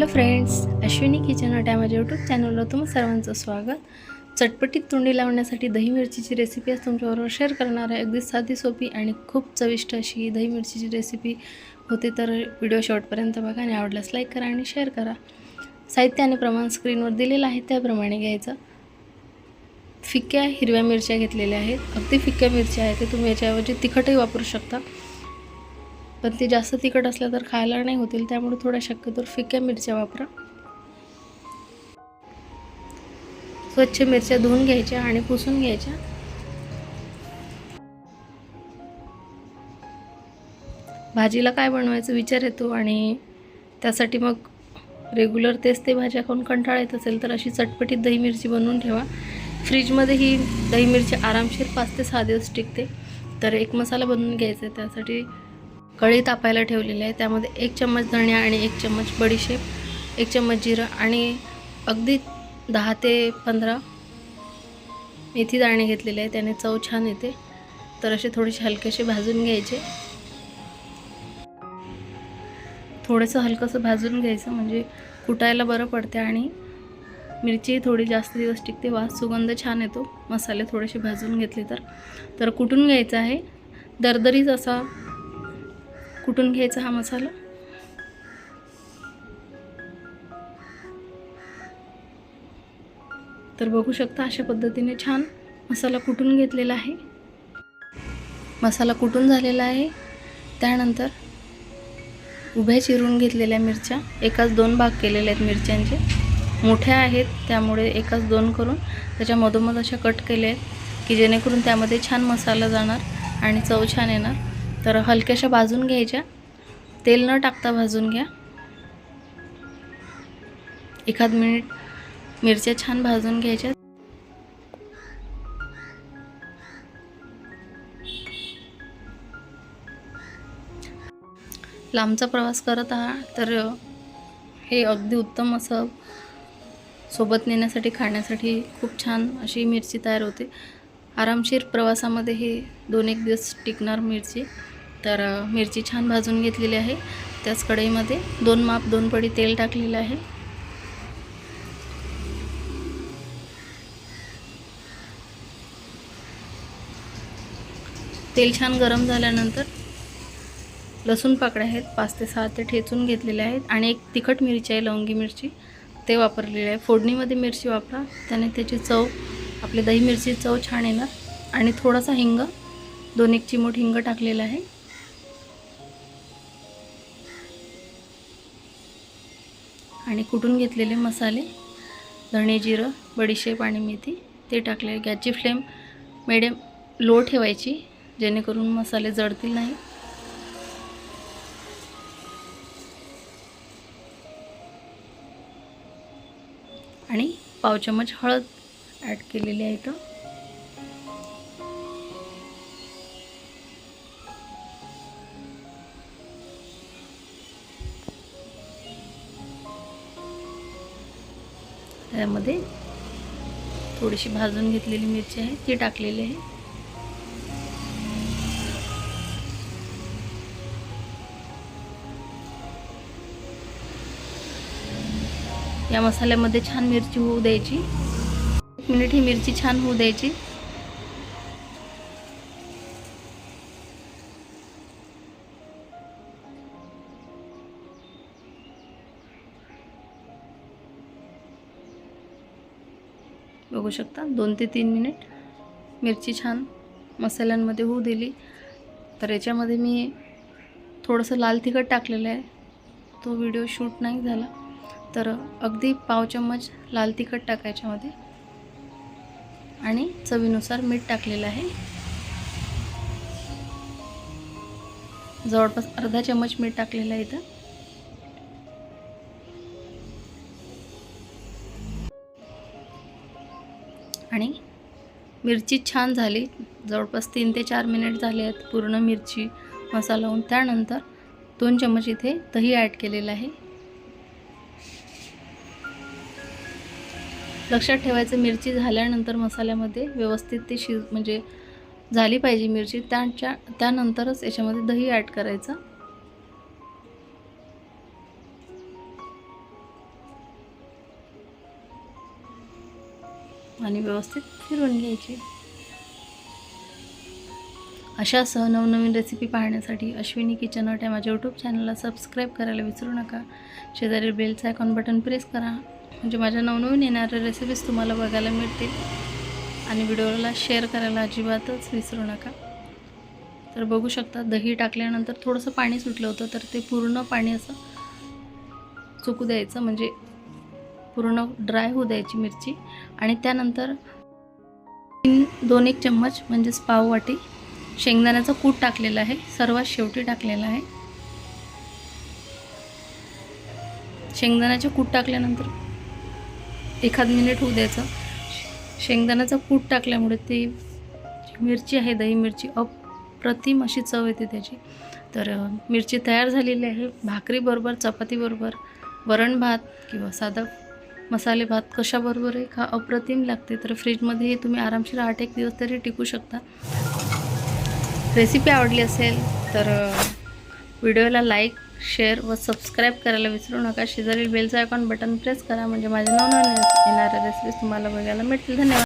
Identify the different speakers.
Speaker 1: Hello friends Ashwini kitchen अट माझ्या YouTube चॅनलवर तुम्हा सर्वांचं स्वागत. चटपटीत तोंडी लावण्यासाठी दही मिरचीची रेसिपी आज तुमच्याबरोबर शेअर करणार आहे. अगदी साधी सोपी आणि खूप चविष्ट अशी दही मिरचीची रेसिपी होते तर व्हिडिओ शेवटपर्यंत बघा आणि आवडल्यास लाईक करा आणि शेअर करा. साहित्य आणि प्रमाण स्क्रीनवर दिलेलं आहे त्याप्रमाणे घ्यायचं. फिक्या हिरव्या मिरच्या घेतलेल्या आहेत. अगदी फिक्या मिरच्या आहेत ते तुम्ही याच्याऐवजी तिखटही वापरू शकता. पण ते जास्त तिखट असलं तर खायला नाही होतील त्यामुळे थोड्या शक्यतो फिक्या मिरच्या वापरा. स्वच्छ मिरच्या धुवून घ्यायच्या आणि पुसून घ्यायच्या. भाजीला काय बनवायचं विचार येतो आणि त्यासाठी मग रेग्युलर तेच ते भाज्या खाऊन कंटाळा येत असेल तर अशी चटपटीत दही मिरची बनवून ठेवा. फ्रीजमध्ये ही दही मिरची आरामशीर पाच ते सहा दिवस टिकते. तर एक मसाला बनवून घ्यायचा आहे त्यासाठी कढई तापायला ठेवलेली आहे. त्यामध्ये एक चम्मच धण्या आणि एक चम्मच बडीशेप एक चम्मच जिरं आणि अगदी दहा ते पंधरा मेथी दाणे घेतलेले आहे त्याने चव छान येते. तर असे थोडेसे हलकेसे भाजून घ्यायचे. थोडंसं हलकंसं भाजून घ्यायचं. म्हणजे कुटायला बरं पडते आणि मिरची थोडी जास्त दिवस टिकते. वास सुगंध छान येतो. मसाले थोडेसे भाजून घेतले तर. तर कुटून घ्यायचं आहे. दरदरीच असा कुटून घ्यायचा हा मसाला? तर बघू शकता अशा पद्धतीने छान मसाला कुटून घेतलेला आहे. मसाला कुटून झालेला आहे? त्यानंतर उभ्या चिरून घेतलेल्या मिरच्या एकाच दोन भाग केलेल्या आहेत मिरच्यांचे. मोठ्या आहेत त्यामुळे एकाच दोन करून त्याच्या मधोमध अशा कट केल्या आहेत की जेणेकरून त्यामध्ये छान मसाला जाणार आणि चव छान येणार. तर हलक्याशा भाजून घ्यायच्या. तेल न टाकता भाजून घ्या. एखाद मिनिट मिरच्या छान भाजून घ्यायच्या. लांबचा प्रवास करत आहात तर हे अगदी उत्तम असं सोबत नेण्यासाठी खाण्यासाठी खूप छान अशी मिरची तयार होते. आरामशीर प्रवासामध्ये हे दोन एक दिवस टिकणार मिरची. तर मिरची छान भाजून घेतलेली आहे. त्याच कढईमध्ये दोन माप दोन पडी तेल टाकलेलं आहे. तेल छान गरम झाल्यानंतर लसूण पाकळ्या आहेत पाच ते सहा ते ठेचून घेतलेले आहेत आणि एक तिखट मिरची आहे लवंगी मिरची. ते वापरलेले आहे. फोडणीमध्ये मिरची वापरा त्याने त्याची चव आपली दही मिरची चव छान येणार. आणि थोडासा हिंग दोन एक चिमूट हिंग टाकलेला आहे. आणि कुटून घेतलेले मसाले? धणे जिरं बडीशेप आणि मेथी. ते टाकले. गॅसची फ्लेम मिडियम लो ठेवायची जेणेकरून मसाले जळतील नाही. आणि पाव चमच हळद ॲड केलेली आहे इथं. त्यामध्ये थोडीशी भाजून घेतलेली मिरची आहे ती टाकलेली आहे. या मसाल्यामध्ये छान मिरची होऊ द्यायची. एक मिनिट ही मिरची छान होऊ द्यायची. बघू शकता. दोन ते तीन मिनिट मिरची छान मसाल्यांमध्ये होऊ दिली. तर याच्यामध्ये मी थोडंसं लाल तिखट टाकलेलं आहे. तो व्हिडिओ शूट नाही झाला. तर अगदी पाव चम्मच लाल तिखट टाकायच्यामध्ये आणि चवीनुसार मीठ टाकलेलं आहे. जवळपास अर्धा चम्मच मीठ टाकलेलं आहे इथं. आणि मिरची छान झाली. जवळपास तीन ते चार मिनिट झाले आहेत पूर्ण मिरची मसाला होऊन त्यानंतर दोन चम्मच इथे दही ॲड केलेलं आहे. लक्षात ठेवायचं मिरची झाल्यानंतर मसाल्यामध्ये व्यवस्थित ती शिज म्हणजे झाली पाहिजे मिरची. त्याच्या त्यानंतरच याच्यामध्ये दही ॲड करायचं. आणि व्यवस्थित फिरवून घ्यायची. अशा सह नवनवीन रेसिपी पाहण्यासाठी अश्विनी किचन हॉट या माझ्या यूट्यूब चॅनलला सबस्क्राईब करायला विसरू नका. शेजारी बेलचं आयकॉन बटन प्रेस करा. म्हणजे माझ्या नवनवीन येणाऱ्या रेसिपीज तुम्हाला बघायला मिळतील. आणि व्हिडिओला शेअर करायला अजिबातच विसरू नका. तर बघू शकता दही टाकल्यानंतर थोडंसं पाणी सुटलं होतं तर ते पूर्ण पाणी असं चुकू द्यायचं. म्हणजे पूर्ण ड्राय होऊ द्यायची मिरची. आणि त्यानंतर तीन दोन एक चम्मच म्हणजेच पाववाटी शेंगदाण्याचं कूट टाकलेलं आहे. सर्वात शेवटी टाकलेलं आहे. शेंगदाण्याचे कूट टाकल्यानंतर एखाद मिनिट होऊ द्यायचं. शेंगदाण्याचं कूट टाकल्यामुळे ती मिरची आहे दही मिरची अप्रतिम अशी चव येते त्याची. तर मिरची तयार झालेली आहे. भाकरीबरोबर चपातीबरोबर वरण भात किंवा साधा मसाले भात कशाबरोबरही खा अप्रतिम लागते. तर फ्रीजमध्येही तुम्ही आरामशीर आठ एक दिवस तरी टिकू शकता. रेसिपी आवडली असेल तर व्हिडिओला लाईक शेअर व सबस्क्राईब करायला विसरू नका. शेजारील बेलचं आयकॉन बटन प्रेस करा. म्हणजे माझ्या नवनवीन येणाऱ्या रेसिपीज तुम्हाला बघायला मिळतील धन्यवाद.